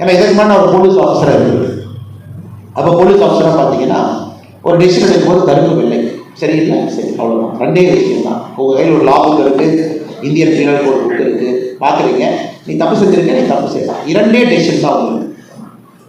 ஏன்னா இதற்கு முன்னாடி நான் ஒரு போலீஸ் ஆஃபீஸராக இருக்குது அப்போ போலீஸ் ஆஃபீஸராக பார்த்தீங்கன்னா ஒரு டிசிஷன் எடுக்கும்போது கருப்பு இல்லை. சரியில்லை சரி அவ்வளோதான் ரெண்டே விஷயம் தான். உங்கள் கையில் ஒரு லா புக் இருக்குது இந்தியன் பீனல் கோட் புக் இருக்குது பார்க்குறீங்க நீ தப்பு செஞ்சுருக்க நீ தப்பு செய்யலாம். இரண்டே டெசிஷன் தான் உங்களுக்கு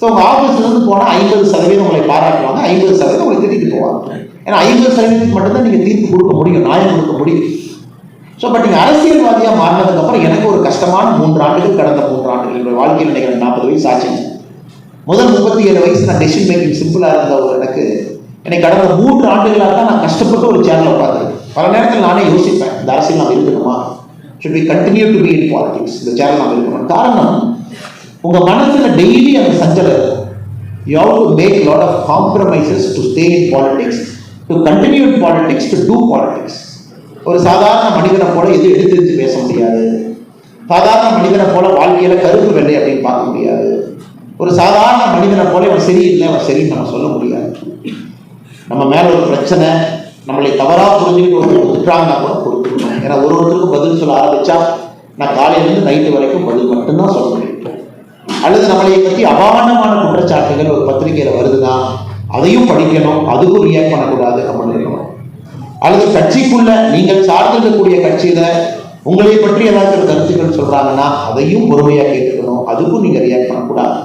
ஸோ உங்கள் ஆஃபீஸ்லேருந்து போனால் ஐம்பது சதவீதம் உங்களை பாராட்டுவாங்க. ஐம்பது சதவீதம் உங்களை திட்டிட்டு போவாங்க. ஏன்னா ஐம்பது சதவீதத்துக்கு மட்டும்தான் நீங்கள் தீர்ப்பு கொடுக்க முடியும் நியாயம் கொடுக்க முடியும். ஸோ பட் நீங்கள் அரசியல்வாதியாக மாறினதுக்கப்புறம் எனக்கு ஒரு கஷ்டமான மூன்று ஆண்டுகள் கடந்த மூன்று ஆண்டுகள். என்னுடைய வாழ்க்கையில் நினைக்கிற நாற்பது வயசு ஆச்சுங்க முதல் முப்பத்தி ஏழு வயசு நான் டெசிஷன் மேக்கிங் சிம்பிளாக இருந்த ஒரு எனக்கு என்னை கடந்த மூன்று ஆண்டுகளாக தான் நான் கஷ்டப்பட்டு ஒரு சேனலை உட்காந்துருக்கேன் பல நேரத்தில் நானே யோசிப்பேன் இந்த அரசியல் நாம் இருக்கணுமா? Should be continue to be in politics இந்த சேனல் நாம் இருக்கணும் காரணம் உங்கள் மனசில் டெய்லி அந்த சஞ்சலம் இருக்கும். You have to make lot of compromises to stay in politics to continue in politics to do politics ஒரு சாதாரண மனிதனை போல எது எடுத்து பேச முடியாது. சாதாரண மனிதனை போல வாழ்க்கையில கருப்பு வெள்ளை அப்படின்னு பார்க்க முடியாது. ஒரு சாதாரண மனிதனை போல இவன் சரியில்லை அவன் சரின்னு நம்ம சொல்ல முடியாது. நம்ம மேல ஒரு பிரச்சனை நம்மளை தவறா புரிஞ்சுக்கிட்டு ஒரு திட்டுறாங்கன்னா கூட கொடுத்துருக்கணும் ஏன்னா ஒரு ஒருத்தருக்கும் பதில் சொல்ல ஆரம்பிச்சா நான் காலையிலேருந்து நைட்டு வரைக்கும் பதில் மட்டும்தான் சொல்ல முடியும். அல்லது நம்மளை பற்றி அபாண்டமான குற்றச்சாட்டுகள் ஒரு பத்திரிகையில வருதுன்னா அதையும் படிக்கணும் அதுக்கும் ரியாக்ட் பண்ணக்கூடாது அப்படின்னு அல்லது கட்சிக்குள்ள நீங்கள் சார்ந்திருக்கக்கூடிய கட்சியில உங்களை பற்றி ஏதாச்சும் கருத்துக்கள் சொல்றாங்கன்னா அதையும் பொறுமையா கேட்டுக்கணும். அதுக்கும் நீங்க ரியாக்ட் பண்ணக்கூடாது.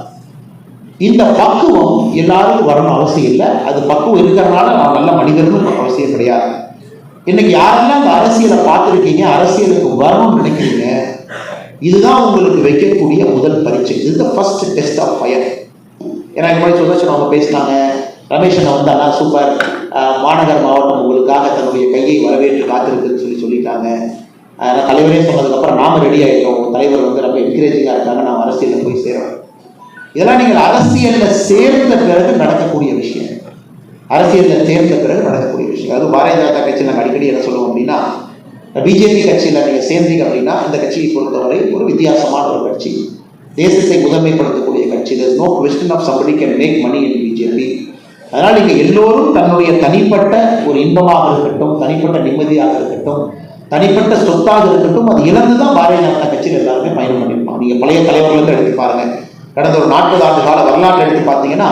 இந்த பக்குவம் எல்லாருக்கும் வரணும் அவசியம் இல்லை. அது பக்குவம் இருக்கிறனால நான் நல்ல மனிதர்கள் அவசியம் கிடையாது. இன்னைக்கு யாரெல்லாம் இந்த அரசியலை பார்த்துருக்கீங்க அரசியலுக்கு வரணும்னு நினைக்கிறீங்க இதுதான் உங்களுக்கு வைக்கக்கூடிய முதல் பரீட்சை. இது ஃபர்ஸ்ட் டெஸ்ட் ஆஃப் ஃபயர் ஏன்னா இந்த மாதிரி சுதர்ஷன் அவங்க பேசினாங்க. ரமேஷன் அண்ணா வந்தானா சூப்பர் மாநகர் மாவட்டம் உங்களுக்காக தன்னுடைய கையை வரவேற்று காத்திருக்குன்னு சொல்லி சொல்லிட்டாங்க. ஆஹ் தலைவரே சொன்னதுக்கப்புறம் நாம ரெடி ஆகிட்டோம் தலைவர் வந்து ரொம்ப என்கரேஜிங்காக இருக்காங்க. நான் அரசியலில் போய் சேருவேன் இதெல்லாம் நீங்கள் அரசியலில் சேர்ந்த பிறகு நடக்கக்கூடிய விஷயம். அரசியலில் சேர்ந்த பிறகு நடக்கக்கூடிய விஷயம். அதுவும் பாரதிய ஜனதா கட்சியில் நாங்கள் அடிக்கடி என்ன சொல்லுவோம் அப்படின்னா பிஜேபி கட்சியில் நீங்கள் சேர்ந்தீங்க அப்படின்னா இந்த கட்சியை பொறுத்தவரை ஒரு வித்தியாசமான ஒரு கட்சி. தேசத்தை முதன்மைப்படுத்தக்கூடிய கட்சி. No question of somebody can make money in BJP அதனால் நீங்கள் எல்லோரும் தன்னுடைய தனிப்பட்ட ஒரு இன்பமாக இருக்கட்டும் தனிப்பட்ட நிம்மதியாக இருக்கட்டும் தனிப்பட்ட சொத்தாக இருக்கட்டும் அது இழந்து தான் பாரதிய ஜனதா கட்சியில் எல்லாருமே பயணம் பண்ணியிருப்பாங்க. நீங்கள் பழைய தலைவர்கள் எடுத்து பாருங்க. கடந்த ஒரு நாற்பது ஆண்டு கால வரலாற்று எடுத்து பார்த்தீங்கன்னா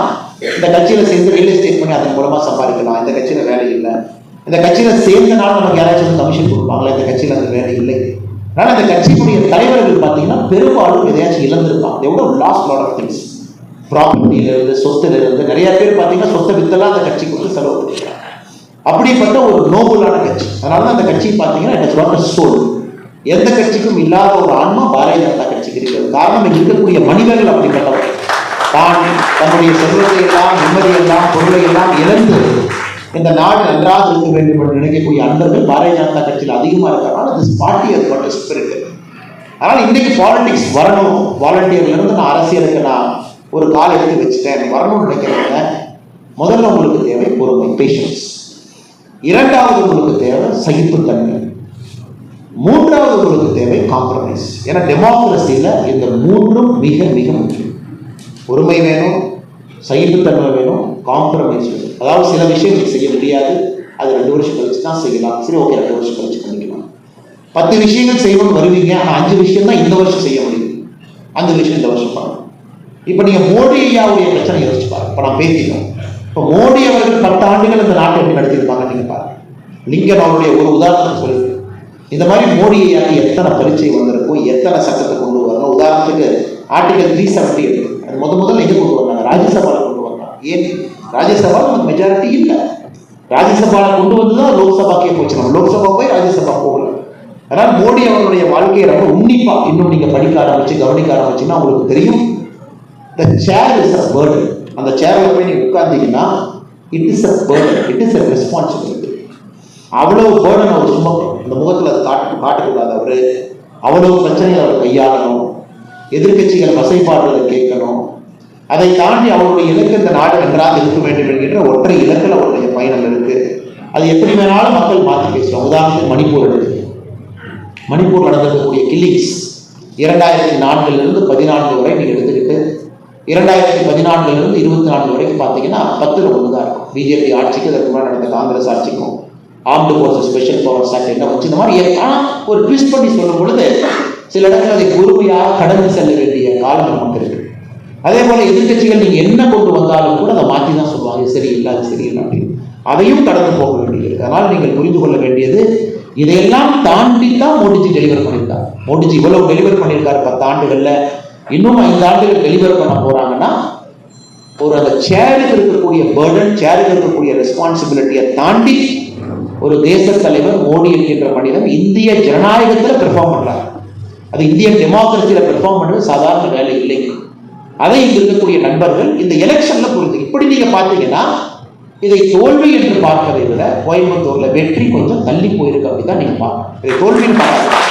இந்த கட்சியில் சேர்ந்து ரியல் எஸ்டேட் பண்ணி அதன் மூலமாக சம்பாதிக்கலாம். இந்த கட்சியில் வேலை இல்லை. இந்த கட்சியில் சேர்ந்தனால நமக்கு யாராச்சும் கமிஷன் கொடுப்பாங்களா? இந்த கட்சியில் அந்த வேலை இல்லை. அதனால் இந்த கட்சியினுடைய தலைவர்கள் பார்த்தீங்கன்னா பெரும்பாலும் எதையாச்சும் இழந்திருப்பாங்க. எவ்வளோ லாஸ்ட் லாட் ஆஃப் திங்ஸ் ப்ராப்பர்ட்டியிலிருந்து சொத்துலேருந்து நிறைய பேர் பார்த்தீங்கன்னா சொத்தை வித்தெல்லாம் அந்த கட்சிக்கு கொடுத்து செலவு பண்ணிக்கிறாங்க. அப்படிப்பட்ட ஒரு நோபலான கட்சி. அதனால தான் அந்த கட்சி பார்த்தீங்கன்னா இட்ஸ் நாட் சோல் எந்த கட்சிக்கும் இல்லாத ஒரு ஆன்மா பாரதிய ஜனதா கட்சிக்கு இருக்கிறது. காரணம் இங்கே இருக்கக்கூடிய மனிதர்கள் அப்படிப்பட்டவர் தான் தன்னுடைய செல்வத்தை எல்லாம் நிம்மதியெல்லாம் பொருளை எல்லாம் இழந்து இந்த நாடு நன்றாக இருக்க வேண்டும் என்று நினைக்கக்கூடிய அன்பர்கள் பாரதிய ஜனதா கட்சியில் அதிகமாக இருக்கிறனால திஸ் பார்ட்டி அது பட் ஸ்பிரிட் அதனால் இன்றைக்கு பாலிடிக்ஸ் வரணும். வாலண்டியர்லேருந்து நான் அரசியலுக்கு நான் ஒரு கால் எடுத்து வச்சுட்டேன். வரணும்னு நினைக்கிறவங்க முதல்ல உங்களுக்கு தேவை பொறுமை பேஷன்ஸ் இரண்டாவது உங்களுக்கு தேவை சகிப்புத்தன்மை. மூன்றாவது உங்களுக்கு தேவை காம்ப்ரமைஸ் ஏன்னா டெமோக்ரஸியில் இந்த மூன்றும் மிக மிக முக்கியம். பொறுமை வேணும் சகிப்புத்தன்மை வேணும் காம்ப்ரமைஸ் வேணும். அதாவது சில விஷயங்கள் செய்ய முடியாது. அது ரெண்டு வருஷம் கழிச்சு தான் செய்யலாம். சரி ஓகே ரெண்டு வருஷம் கழிச்சு பண்ணிக்கலாம். பத்து விஷயங்கள் செய்யணும்னு வருவீங்க. ஆனால் அஞ்சு விஷயம் தான் இந்த வருஷம் செய்ய முடியும். அஞ்சு விஷயம் இந்த வருஷம் பண்ணணும். இப்போ நீங்கள் மோடி ஐயாவுடைய பிரச்சனை யோசிச்சு பாருங்க. இப்போ நான் பேசிட்டோம். இப்போ மோடி அவர்கள் பத்து ஆண்டுகள் இந்த நாட்டை எப்படி நடத்தியிருப்பாங்க நீங்கள் பாருங்க. லிங்கன் அவருடைய ஒரு உதாரணத்தை சொல்லுங்க. இந்த மாதிரி மோடி ஐயாவுக்கு எத்தனை பரீட்சை வந்திருக்கும் எத்தனை சட்டத்தை கொண்டு வரணும் உதாரணத்துக்கு ஆர்டிகல் த்ரீ செவன்டி எட்டு அது முத முதல்ல எங்கே கொண்டு வந்தாங்க? ராஜ்யசபாவில் கொண்டு வந்தாங்க. ஏன்? ராஜ்யசபா நமக்கு மெஜாரிட்டி இல்லை. ராஜ்யசபாவில் கொண்டு வந்து தான் லோக்சபாக்கே போச்சு. நம்ம லோக்சபா போய் ராஜ்யசபா போகல ஆனால் மோடி அவர்களுடைய வாழ்க்கையை ரொம்ப உன்னிப்பா இன்னும் நீங்க படிக்க ஆரம்பிச்சு கவனிக்க ஆரம்பிச்சுன்னா உங்களுக்கு தெரியும். த சேர் இஸ் அ பேர்டன் அந்த சேரில் போய் நீங்கள் உட்கார்ந்தீங்கன்னா it is a burden it is a responsibility அவ்வளோ பேர்டன் அவர் சும்மா அந்த முகத்தில் காட்டு காட்டக்கூடாது அவர். அவ்வளோ பிரச்சனைகளை அவர் கையாளணும். எதிர்க்கட்சிகள் வசைப்பாடுகளை கேட்கணும். அதை தாண்டி அவருடைய இலக்கு இந்த நாடு நன்றாக இருக்க வேண்டும் என்கின்ற ஒற்றை இலக்கில் அவருடைய பயணம் இருக்கு. அது எப்படி வேணாலும் மக்கள் மாற்றி பேசுகிறோம் உதாரணத்துக்கு மணிப்பூர் எடுத்து மணிப்பூர் நடந்திருக்கக்கூடிய கில்லிங்ஸ் இரண்டாயிரத்தி நான்கிலிருந்து பதினான்கு வரை நீங்கள் எடுத்துக்கிட்டு இரண்டாயிரத்தி பதினான்கிலிருந்து இருபத்தி நான்கு வரைக்கும் பார்த்தீங்கன்னா பத்தில் ஒன்று தான் இருக்கும் பிஜேபி ஆட்சிக்கு அதற்கு முன்னாடி நடந்த Congress ஆட்சிக்கும் armed forces special powers act என்ன வச்சு இந்த மாதிரி ஆனால் ஒரு ட்விஸ்ட் பண்ணி சொல்லும் பொழுது சில இடங்கள் அதை பொறுமையாக கடந்து செல்ல வேண்டிய காலம் நமக்கு இருக்கு. அதே போல எதிர்க்கட்சிகள் நீங்கள் என்ன கொண்டு வந்தாலும் கூட அதை மாற்றி தான் சொல்லுவாங்க. இது சரியில்லை அது சரியில்லை அப்படின்னு. அதையும் கடந்து போக வேண்டியது அதனால் நீங்கள் புரிந்து கொள்ள வேண்டியது இதையெல்லாம் தாண்டி தான் மோடிஜி டெலிவர் பண்ணியிருக்காரு. மோடிஜி இவ்வளவு டெலிவர் பண்ணியிருக்காரு பத்து ஆண்டுகளில் இன்னும் ஐந்து ஆண்டுகள் டெலிவர் பண்ண போறாங்கன்னா ஒரு அந்த சேருக்கு இருக்கக்கூடிய பேர்டன் சேருக்கு இருக்கக்கூடிய ரெஸ்பான்சிபிலிட்டியை தாண்டி ஒரு தேச தலைவர் மோடி என்கின்ற மனிதன் இந்திய ஜனநாயகத்தில் பெர்ஃபார்ம் பண்றாரு. அது இந்திய டெமோக்ரஸியில பெர்ஃபார்ம் பண்ணுறது சாதாரண வேலை இல்லை. அதை இங்கு இருக்கக்கூடிய நண்பர்கள் இந்த எலெக்ஷன்ல புரிஞ்சு இப்படி நீங்க பார்த்தீங்கன்னா இதை தோல்வி என்று பார்ப்பதை விட கோயம்புத்தூர்ல வெற்றி கொஞ்சம் தள்ளி போயிருக்கு அப்படிதான் நீங்க பார்க்கணும். இதை தோல்வின்னு பார்க்காது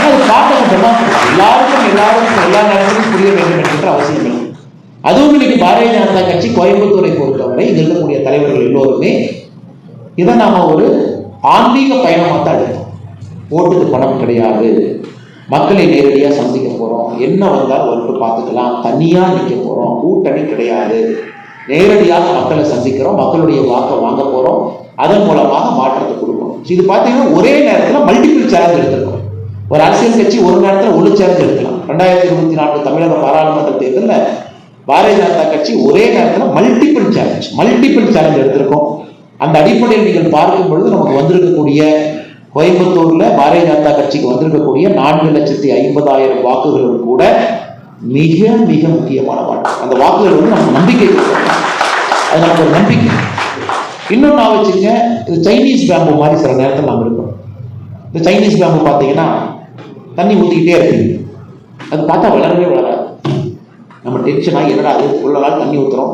ஆனால் அது பார்க்க கொஞ்சமா எல்லாருக்கும் எல்லாருக்கும் எல்லா நேரத்திலும் புரிய வேண்டும் என்கின்ற அவசியம் இல்லை. அதுவும் இன்னைக்கு பாரதிய ஜனதா கட்சி கோயம்புத்தூரை பொறுத்தவரை இங்க இருக்கக்கூடிய தலைவர்கள் எல்லோருமே இதை நாம ஒரு ஆன்மீக பயணமாக தான் எடுத்தோம். ஓட்டுக்கு பணம் கிடையாது. மக்களை நேரடியாக சந்திக்க போகிறோம் என்ன வந்தாலும் வந்து பார்த்துக்கலாம். தனியாக நிற்க போகிறோம் கூட்டணி கிடையாது. நேரடியாக மக்களை சந்திக்கிறோம். மக்களுடைய வாக்கை வாங்க போகிறோம் அதன் மூலமாக மாற்றத்தை கொடுக்கணும். இது பார்த்தீங்கன்னா ஒரே நேரத்தில் மல்டிபிள் சேலஞ்ச் எடுத்துருக்கோம். ஒரு அரசியல் கட்சி ஒரு நேரத்தில் ஒரு சேலஞ்ச் எடுக்கலாம் ரெண்டாயிரத்தி இருபத்தி நான்கு தமிழக பாராளுமன்ற தேர்தலில் பாரதிய ஜனதா கட்சி ஒரே நேரத்தில் மல்டிபிள் சேலஞ்ச் மல்டிபிள் சேலஞ்ச் எடுத்திருக்கோம். அந்த அடிப்படையில் நீங்கள் பார்க்கும் பொழுது நமக்கு வந்திருக்கக்கூடிய கோயம்புத்தூர்ல பாரதிய ஜனதா கட்சிக்கு வந்திருக்கக்கூடிய நான்கு லட்சத்தி ஐம்பதாயிரம் வாக்குகளும் கூட மிக மிக முக்கியமான வாக்கு. அந்த வாக்குகள் வந்து நம்ம நம்பிக்கை. அது நமக்கு ஒரு நம்பிக்கை. இன்னொன்று நான் வச்சுங்க இது சைனீஸ் பேம்பு மாதிரி சில நேரத்தில் நாம் இருக்கோம் இந்த சைனீஸ் பேம்பு பார்த்தீங்கன்னா தண்ணி ஊற்றிக்கிட்டே இருக்கு அது பார்த்தா வளரவே வளராது. நம்ம டென்ஷனாக என்னடா அது? இவ்வளோ நாள் தண்ணி ஊற்றுறோம்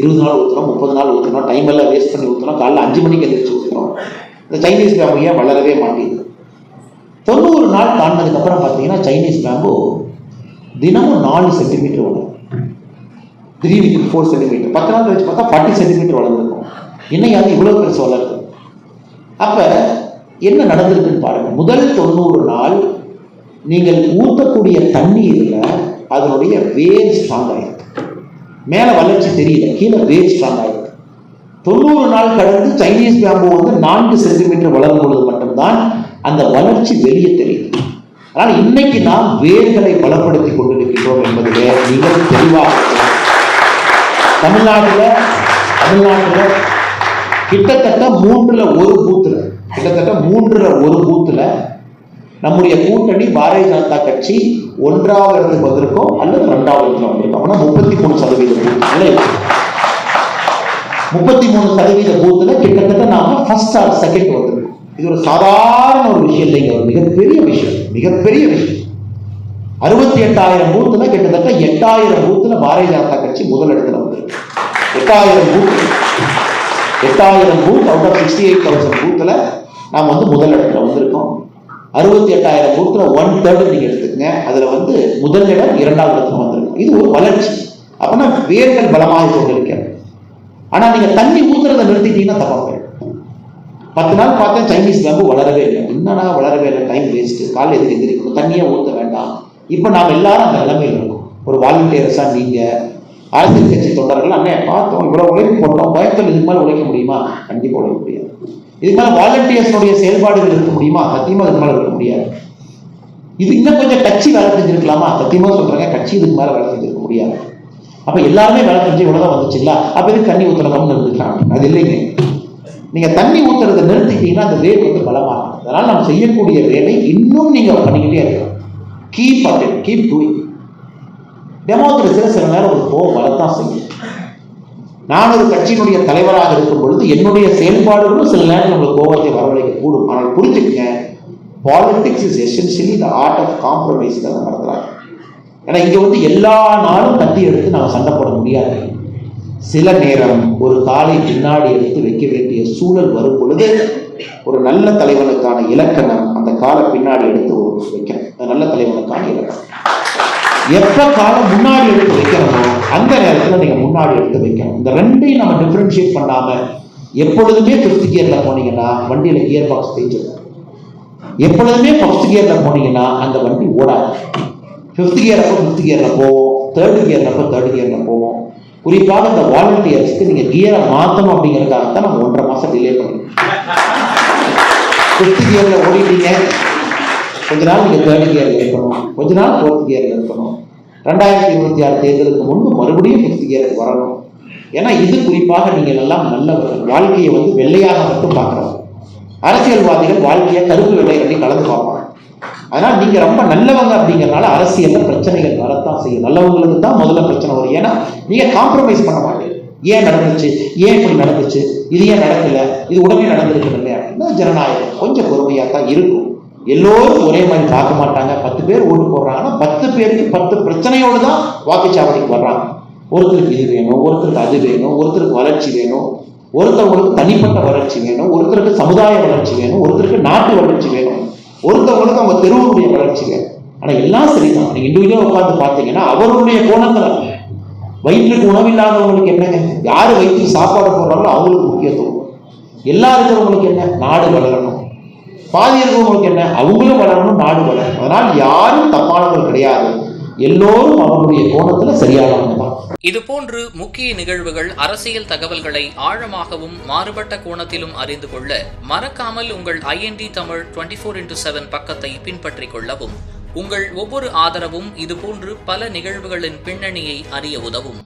இருபது நாள் ஊற்றுறோம் முப்பது நாள் ஊற்றுறோம் டைம் எல்லாம் வேஸ்ட் பண்ணி ஊற்றுறோம் காலைல அஞ்சு மணிக்கு எந்திரிச்சு ஊற்றுறோம் இந்த சைனீஸ் கிராம்பு ஏன் வளரவே மாட்டேங்குது? தொண்ணூறு நாள் தாண்டினதுக்கு பார்த்தீங்கன்னா சைனீஸ் கிராம்பு தினமும் நாலு சென்டிமீட்டர் வளரும். த்ரீ வீக் ஃபோர் சென்டிமீட்டர் பத்து நாள் கழிச்சு பார்த்தா ஃபார்ட்டி சென்டிமீட்டர் வளர்ந்துருக்கும். இன்னைக்கு அது இவ்வளோ பெருசு வளருது. அப்போ என்ன நடந்திருக்குன்னு பாருங்கள் முதல் தொண்ணூறு நாள் நீங்கள் ஊற்றக்கூடிய தண்ணீரில் அதனுடைய வேர் ஸ்ட்ராங் ஆகிருக்கு மேலே வளர்ச்சி தெரியல கீழே வேர் ஸ்ட்ராங் ஆகிருக்கு தொண்ணூறு நாள் கடந்து சைனீஸ் பேம்பு வந்து நான்கு சென்டிமீட்டர் வளரும் பொழுது மட்டும்தான் அந்த வளர்ச்சி வெளியே தெரியுது. ஆனால் இன்னைக்கு நாம் வேர்களை பலப்படுத்தி கொண்டிருக்கின்றோம் என்பதிலே மிக தெளிவாக தமிழ்நாட்டில் தமிழ்நாட்டில் கிட்டத்தட்ட மூன்றுல ஒரு பூத்துல கிட்டத்தட்ட மூன்றுல ஒரு பூத்துல நம்முடைய கூட்டணி பாரதிய ஜனதா கட்சி ஒன்றாவது இடத்துக்கு வந்திருக்கோம் அல்லது ரெண்டாவது இடத்துல வந்திருக்கோம். ஆனா முப்பத்தி மூணு சதவீத முப்பத்தி மூணு சதவீத பூத்துல கிட்டத்தட்ட நாம ஃபர்ஸ்ட் ஆர் செகண்ட் வந்திருக்கோம். இது ஒரு சாதாரண ஒரு விஷயம் இல்லைங்க. ஒரு மிகப்பெரிய விஷயம். மிகப்பெரிய விஷயம். அறுபத்தி எட்டாயிரம் பூத்துல கிட்டத்தட்ட எட்டாயிரம் பூத்துல பாரதிய ஜனதா கட்சி முதல் இடத்துல வந்திருக்கு. எட்டாயிரம் பூத் எட்டாயிரம் booth out of sixty eight thousand பூத்துல நாம் வந்து முதல் இடத்துல வந்திருக்கோம். அறுபத்தி எட்டாயிரம் பூத்தில் ஒன் தேர்டு நீங்கள் எடுத்துக்கங்க. அதில் வந்து முதல் இடம் இரண்டாவது இடத்துல வந்திருக்கும் இது ஒரு வளர்ச்சி. அப்படின்னா வேர்கள் பலமாக கொண்டிருக்கிறது ஆனால் நீங்கள் தண்ணி ஊத்துறதை நிறுத்திட்டீங்கன்னா தப்பாங்க பத்து நாள் பார்த்தா சைனீஸ் பேம்பு வளரவே இல்லை. என்னடா வளரவே இல்லை? டைம் வேஸ்ட்டு காலையில் எதிர்க்கு எதிர்க்கணும் தண்ணியை ஊற்ற வேண்டாம். இப்போ நாம் எல்லாரும் அந்த நிலைமையில் இருக்கோம். ஒரு வாலண்டியர்ஸாக நீங்கள் அரசியல் கட்சி தொண்டர்கள் அண்ணே பார்த்தோம் இவ்வளோ உழைப்பு போட்டோம் பயத்தில் இதுக்கு மேலே உழைக்க முடியுமா? கண்டிப்பாக உழைக்க முடியாது. இதுக்கு மேலே வாலண்டியர்ஸுடைய செயல்பாடுகள் இருக்க முடியுமா? சத்தியமாக இது மாதிரி இருக்க முடியாது. இது இன்னும் கொஞ்சம் கட்சி வேலை செஞ்சிருக்கலாமா? சத்தியமாக சொல்கிறாங்க கட்சி இதுக்கு மேலே வேலை செஞ்சிருக்க முடியாது. அப்போ எல்லாருமே வேலை செஞ்சு இவ்வளோதான் வந்துச்சுங்களா? அப்போ இது தண்ணி ஊற்றுறதுன்னு இருந்துக்கலாம் அது இல்லைங்க. நீங்க தண்ணி ஊற்றுறதை நிறுத்திக்கிட்டீங்கன்னா அந்த ரேட் வந்து பலமாகும். அதனால் நம்ம செய்யக்கூடிய வேலை இன்னும் நீங்கள் பண்ணிக்கிட்டே இருக்கலாம் கீப் அட் கீப் டூயிங் டெமோக்ரஸியில் சில நேரம் ஒரு கோவம் வரத்தான் செய்யும். நான் ஒரு கட்சியினுடைய தலைவராக இருக்கும் பொழுது என்னுடைய செயல்பாடுகளும் சில நேரம் நம்மளுக்கு கோபத்தை வரவழைக்க கூடும். ஆனால் புரிஞ்சுக்கங்க politics is essentially the art of compromise தான் நடத்துகிறாங்க ஏன்னா இங்கே வந்து எல்லா நாளும் தட்டி எடுத்து நாங்கள் சண்டை போட முடியாது. சில நேரம் ஒரு காலை பின்னாடி எடுத்து வைக்க வேண்டிய சூழல் வரும் பொழுது ஒரு நல்ல தலைவனுக்கான இலக்கணம் அந்த காலை பின்னாடி எடுத்து வைக்கிறேன். அந்த நல்ல தலைவனுக்கான இலக்கணம். எப்ப காலம் முன்னாடி எடுத்து வைக்கிறோமோ அந்த நேரத்தில் நீங்க முன்னாடி எடுத்து வைக்கணும். இந்த ரெண்டையும் நம்ம டிஃப்ரென்ஷியேட் பண்ணாம எப்பொழுதுமே ஃபிஃப்த் கியர்ல போனீங்கன்னா வண்டியில கியர் பாக்ஸ் தேஞ்சிடும். எப்பொழுதுமே ஃபர்ஸ்ட் கியர்ல போனீங்கன்னா அந்த வண்டி ஓடாது. ஃபிஃப்த் கியர் அப்போ ஃபிஃப்த் கியர்ல போவோம். தேர்ட் கியர் அப்போ தேர்ட் கியர்ல போவோம். குறிப்பாக இந்த வாலண்டியர்ஸ்க்கு நீங்க கியரை மாத்தணும் அப்படிங்கிறதாக தான் நம்ம ஒன்றரை மாசம் டிலே பண்ணுவோம் ஃபிஃப்த் கியர்ல ஓடிட்டீங்க. கொஞ்ச நாள் நீங்க தேர்ட் கியர்ல இருக்கணும். கொஞ்ச நாள் ஃபோர்த் கியர்ல இருக்கணும். ரெண்டாயிரத்தி இருபத்தி ஆறு தேர்தலுக்கு முன்பு மறுபடியும் ஃபிஃப்த் கியருக்கு வரணும். ஏன்னா இது குறிப்பாக நீங்கள் எல்லாம் நல்லவர்கள். வாழ்க்கையை வந்து வெள்ளையாக மட்டும் பார்க்குறோம். அரசியல்வாதிகள் வாழ்க்கையை கருப்பு வெள்ளை கலந்து பார்ப்பாங்க. அதனால் நீங்க ரொம்ப நல்லவங்க அப்படிங்கறனால அரசியல்ல பிரச்சனைகள் வரத்தான் செய்யும். நல்லவங்களுக்கு தான் முதல்ல பிரச்சனை வரும். ஏன்னா நீங்க காம்ப்ரமைஸ் பண்ண மாட்டீங்க. ஏன் நடந்துச்சு? ஏன் இப்படி நடந்துச்சு? இது ஏன் நடக்கல? இது உடனே நடந்திருக்கு இல்லையா அப்படின்னா ஜனநாயகம் கொஞ்சம் பொறுமையாக தான் இருக்கும். எல்லோரும் ஒரே மாதிரி பார்க்க மாட்டாங்க. பத்து பேர் ஓட்டு போடுறாங்கன்னா பத்து பேருக்கு பத்து பிரச்சனையோடு தான் வாக்குச்சாவடிக்கு வர்றாங்க. ஒருத்தருக்கு இது வேணும் ஒருத்தருக்கு அது வேணும் ஒருத்தருக்கு வளர்ச்சி வேணும் ஒருத்தவங்களுக்கு தனிப்பட்ட வளர்ச்சி வேணும் ஒருத்தருக்கு சமுதாய வளர்ச்சி வேணும் ஒருத்தருக்கு நாட்டு வளர்ச்சி வேணும் ஒருத்தவங்களுக்கு அவங்க தெருவுடைய வளர்ச்சி வேணும். ஆனால் எல்லாம் சரிதான். நீங்கள் இண்டிவிஜுவலா உட்காந்து பார்த்தீங்கன்னா அவருடைய கோணத்துல வயிற்றுக்கு உணவில்லாதவங்களுக்கு என்னங்க? யார் வயிற்றுக்கு சாப்பாடு போடுறாங்களோ அவங்களுக்கு முக்கியத்துவம். எல்லா இருக்கிறவங்களுக்கு என்ன? நாடு வளரணும். பாதி இருக்கிறவங்களுக்கு என்ன? அவங்களும் வளரணும் நாடு வளரணும். அதனால் யாரும் தப்பானவர்கள் கிடையாது. எல்லோரும் அவருடைய கோணத்துல சரியானவங்க தான். இதுபோன்று முக்கிய நிகழ்வுகள் அரசியல் தகவல்களை ஆழமாகவும் மாறுபட்ட கோணத்திலும் அறிந்து கொள்ள மறக்காமல் உங்கள் IND Tamil twenty four into seven பக்கத்தை பின்பற்றிக் கொள்ளவும் உங்கள் ஒவ்வொரு ஆதரவும் இதுபோன்று பல நிகழ்வுகளின் பின்னணியை அறிய உதவும்.